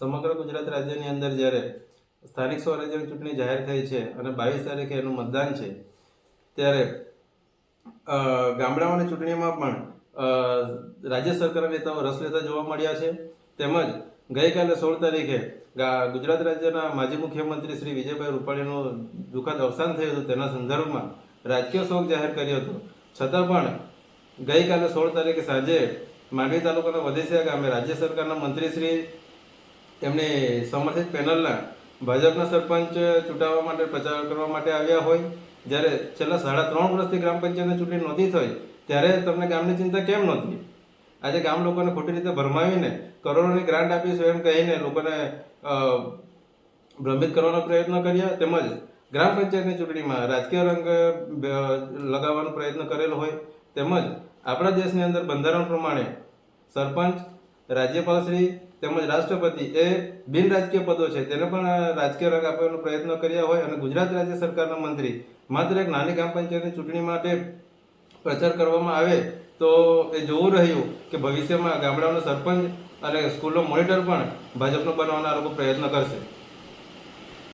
સમગ્ર ગુજરાત રાજ્યની અંદર જ્યારે સ્થાનિક સ્વરાજ્યની ચૂંટણી જાહેર થઈ છે અને બાવીસ તારીખે એનું મતદાન છે, ત્યારે ગામડાઓની ચૂંટણીમાં પણ રાજ્ય સરકારના નેતાઓ રસ લેતા જોવા મળ્યા છે. તેમજ ગઈકાલે સોળ તારીખે ગુજરાત રાજ્યના માજી મુખ્યમંત્રી શ્રી વિજયભાઈ રૂપાણીનું દુઃખદ અવસાન થયું હતું. તેના સંદર્ભમાં રાજકીય શોક જાહેર કર્યો હતો. છતાં પણ ગઈકાલે સોળ તારીખે સાંજે માંડવી તાલુકાના વધેસિયા ગામે રાજ્ય સરકારના મંત્રીશ્રી એમની સમર્થિત પેનલના ભાજપના સરપંચ ચૂંટાવવા માટે પ્રચાર કરવા માટે આવ્યા હોય, જ્યારે છેલ્લા સાડા ત્રણ વર્ષથી ગ્રામ પંચાયતની ચૂંટણી નહોતી થઈ, ત્યારે તમને ગામની ચિંતા કેમ નહોતી? આજે ગામ લોકોને ખોટી રીતે ભરમાવીને કરોડોની ગ્રાન્ટ આપીશું એમ કહીને લોકોને ભ્રમિત કરવાનો પ્રયત્ન કર્યા, તેમજ ગ્રામ પંચાયતની ચૂંટણીમાં રાજકીય રંગ લગાવવાનો પ્રયત્ન કરેલો હોય, તેમજ આપણા દેશની અંદર બંધારણ પ્રમાણે સરપંચ રાજ્યપાલશ્રી તેમજ રાષ્ટ્રપતિ એ બિન રાજકીય પદો છે. તેને પણ રાજકીય રંગ આપવાનો પ્રયત્ન કર્યા હોય અને ગુજરાત રાજ્ય સરકારના મંત્રી માત્ર એક નાની ગ્રામ પંચાયતની ચૂંટણી માટે પ્રચાર કરવામાં આવે તો એ જોવું રહ્યું કે ભવિષ્યમાં ગામડાઓનો સરપંચ અને સ્કૂલનો મોનિટર પણ ભાજપનો બનવાના લોકો પ્રયત્ન કરશે.